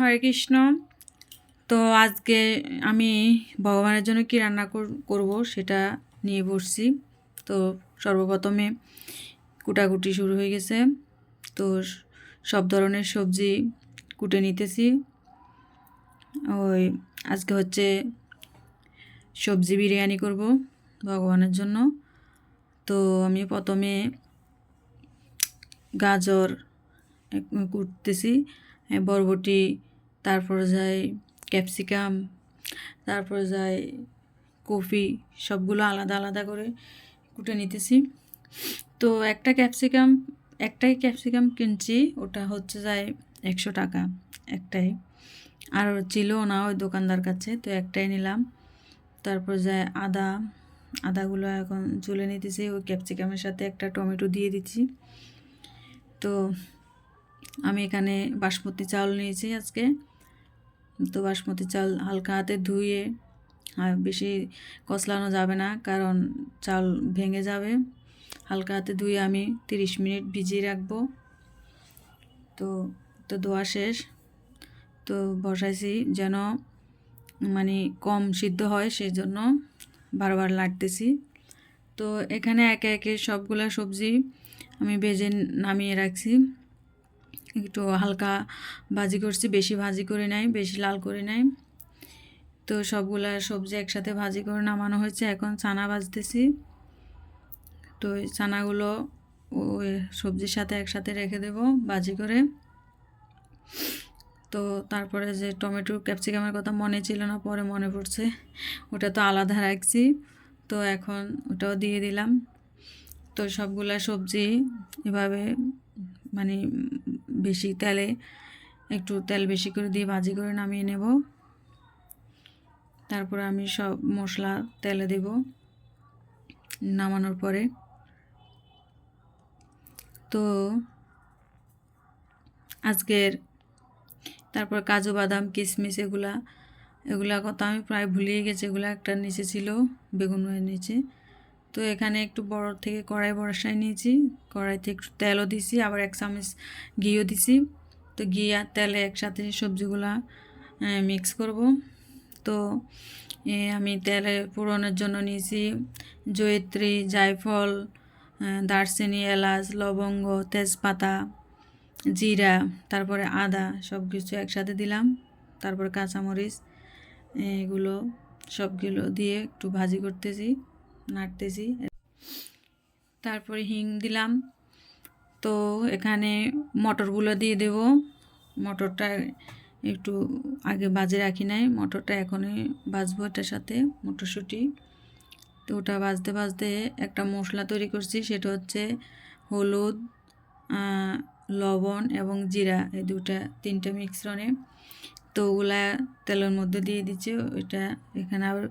হরে কৃষ্ণ। তো আজকে আমি ভগবানের জন্য কী রান্না কর- করব সেটা নিয়ে বসছি। তো সর্বপ্রথমে কুটাকুটি শুরু হয়ে গেছে। তো সব ধরনের সবজি কুটে নিতেছি। ওই আজকে হচ্ছে সবজি বিরিয়ানি করব ভগবানের জন্য। তো আমি প্রথমে গাজর কুটতেছি। বরবটি তারপরে যায় ক্যাপসিকাম, তারপরে যায় কফি, সবগুলো আলাদা আলাদা করে কুটে নিতেছি। তো একটা ক্যাপসিকাম, একটাই ক্যাপসিকাম কিনছি, ওটা হচ্ছে যায় একশো টাকা, একটাই। আর ছিল না ওই দোকানদার কাছে, তো একটাই নিলাম। তারপর যায় আদা, আদাগুলো এখন চুলে নিতেছি, ওই ক্যাপসিকামের সাথে একটা টমেটো দিয়ে দিচ্ছি। তো আমি এখানে বাসমতি চাউল নিয়েছি আজকে। তো বাসমতি চাল হালকা হাতে ধুয়ে, আর বেশি কচলানো যাবে না, কারণ চাল ভেঙে যাবে। হালকা হাতে ধুয়ে আমি তিরিশ মিনিট ভিজিয়ে রাখব। তো তো ধোয়া শেষ। তো বসাইছি যেন মানে কম সিদ্ধ হয় সেই জন্য বারবার লাটতেছি তো এখানে একে একে সবগুলা সবজি আমি ভেজে নামিয়ে রাখছি। একটু হালকা ভাজি করছি, বেশি ভাজি করে নাই, বেশি লাল করে নাই। তো সবগুলা সবজি একসাথে ভাজি করে নামানো হয়েছে, এখন চানা ভাজতেছি। তো এই চানাগুলো ওই সবজির সাথে একসাথে রেখে দেব ভাজি করে। তো তারপরে যে টমেটো, ক্যাপসিকামের কথা মনে ছিল না, পরে মনে পড়ছে। ওটা তো আলাদা রাখছি। তো এখন ওটাও দিয়ে দিলাম। তো সবগুলা সবজি এভাবে মানে বেশি তেলে, একটু তেল বেশি করে দিয়ে ভাজি করে নামিয়ে নেব। তারপরে আমি সব মশলা তেলে দেব নামানোর পরে। তো আজকের তারপর কাজু, বাদাম কিশমিশ এগুলা এগুলা কথা আমি প্রায় ভুলিয়ে গেছি, এগুলা একটা নিচে ছিল, বেগুনের নিচে। তো এখানে একটু বড় থেকে কড়াই বড়াসায় নিয়েছি। কড়াইতে একটু তেলও দিছি আবার এক চামচ ঘিও দিছি তো ঘি আর তেলে একসাথে সবজিগুলা মিক্স করব। তো আমি তেলে পোড়ানোর জন্য নিয়েছি জয়িত্রী, জায়ফল দারচিনি, এলাচ, লবঙ্গ, তেজপাতা, জিরা, তারপরে আদা সব কিছু একসাথে দিলাম। তারপরে কাঁচামরিচ, এগুলো সবগুলো দিয়ে একটু ভাজি করতেছি। নাড়তেছি। তারপরে হিং দিলাম। তো এখানে মটরগুলো দিয়ে দেব। মটরটা একটু আগে বাজে রাখি নাই। মটরটা এখনই বাজবো এটার সাথে, মটরশুঁটি। তো ওটা বাজতে বাজতে একটা মশলা তৈরি করছি, সেটা হচ্ছে হলুদ লবণ এবং জিরা, এই দুটা তিনটে মিশ্রণে তো ওগুলা তেলের মধ্যে দিয়ে দিচ্ছি। ওইটা এখানে আবার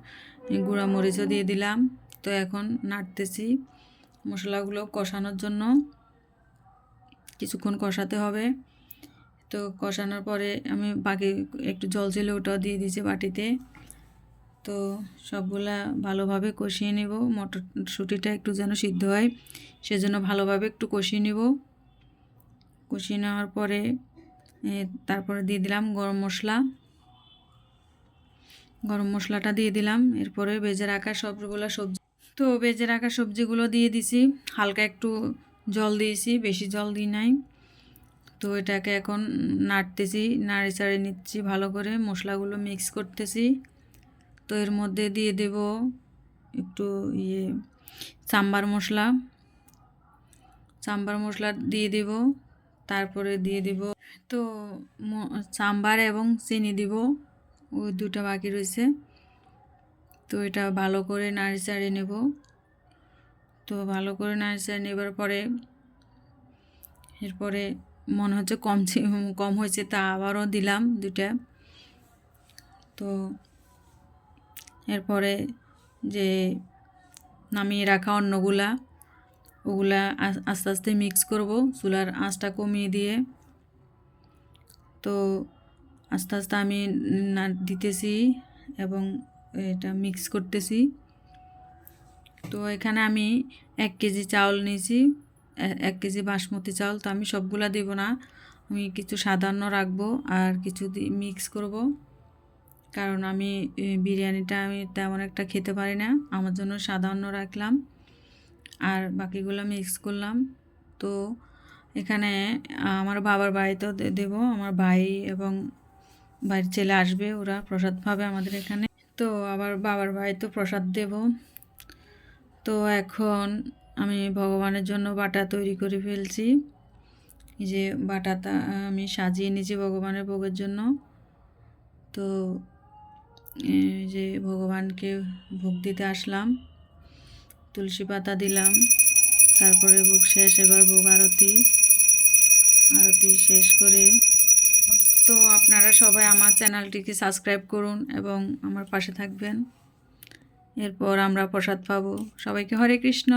গুঁড়া মরিচও দিয়ে দিলাম। তো এখন নাড়তেছি মশলাগুলো কষানোর জন্য। কিছুক্ষণ কষাতে হবে। তো কষানোর পরে আমি বাকি একটু জল ছিল ওটাও দিয়ে দিয়েছি বাটিতে। তো সবগুলা ভালোভাবে কষিয়ে নেব। মটরশুঁটিটা একটু যেন সিদ্ধ হয়, সেজন্য ভালোভাবে একটু কষিয়ে নেব। কষিয়ে নেওয়ার পরে তারপরে দিয়ে দিলাম গরম মশলা। গরম মশলাটা দিয়ে দিলাম। এরপরে বেজে রাখা সবগুলো সবজি তো বেজে রাখা সবজিগুলো দিয়ে দিছি। হালকা একটু জল দিয়েছি, বেশি জল দিই নাই। তো এটাকে এখন নাড়তেছি, নাড়ে চাড়ে নিচ্ছি ভালো করে। মশলাগুলো মিক্স করতেছি। তো এর মধ্যে দিয়ে দেব একটু ইয়ে সাম্বার মশলা। সাম্বার মশলা দিয়ে দেব, তারপরে দিয়ে দেব তো সাম্বার এবং চিনি দিব। ওই দুটো বাকি রয়েছে। তো এটা ভালো করে নাড়ি চাড়িয়ে নেব। তো ভালো করে নাড়ি চাড়িয়ে নেবার পরে এরপরে মনে হচ্ছে কম কম হয়েছে তা আবারও দিলাম দুটা তো এরপরে যে নামিয়ে রাখা অন্যগুলা ওগুলা আস্তে আস্তে মিক্স করব চুলার আঁচটা কমিয়ে দিয়ে। তো আস্তে আস্তে আমি দিতেছি এবং এটা মিক্স করতেছি। তো এখানে আমি এক কেজি চাউল নিয়েছি এক কেজি বাসমতি চাউল। তো আমি সবগুলা দেব না, আমি কিছু সাধারণ রাখব আর কিছু মিক্স করব। কারণ আমি বিরিয়ানিটা আমি তেমন একটা খেতে পারি না, আমার জন্য সাধারণ রাখলাম। আর বাকিগুলো মিক্স করলাম। তো এখানে আমার বাবার বাড়িতেও দেবো, আমার ভাই এবং বাড়ির ছেলে আসবে, ওরা প্রসাদ পাবে আমাদের এখানে। তো আবার বাবার ভাই তো প্রসাদ দেব। তো এখন আমি ভগবানের জন্য বাটা তৈরি করে ফেলছি। যে বাটাটা আমি সাজিয়ে নিয়েছি ভগবানের ভোগের জন্য। তো যে ভগবানকে ভোগ দিতে আসলাম। তুলসী পাতা দিলাম। তারপরে ভোগ শেষ, এবার ভোগ আরতি। আরতি শেষ করে তো আপনারা সবাই আমার চ্যানেলটিকে সাবস্ক্রাইব করুন এবং আমার পাশে থাকবেন। এরপর আমরা প্রসাদ পাবো। সবাইকে হরে কৃষ্ণ।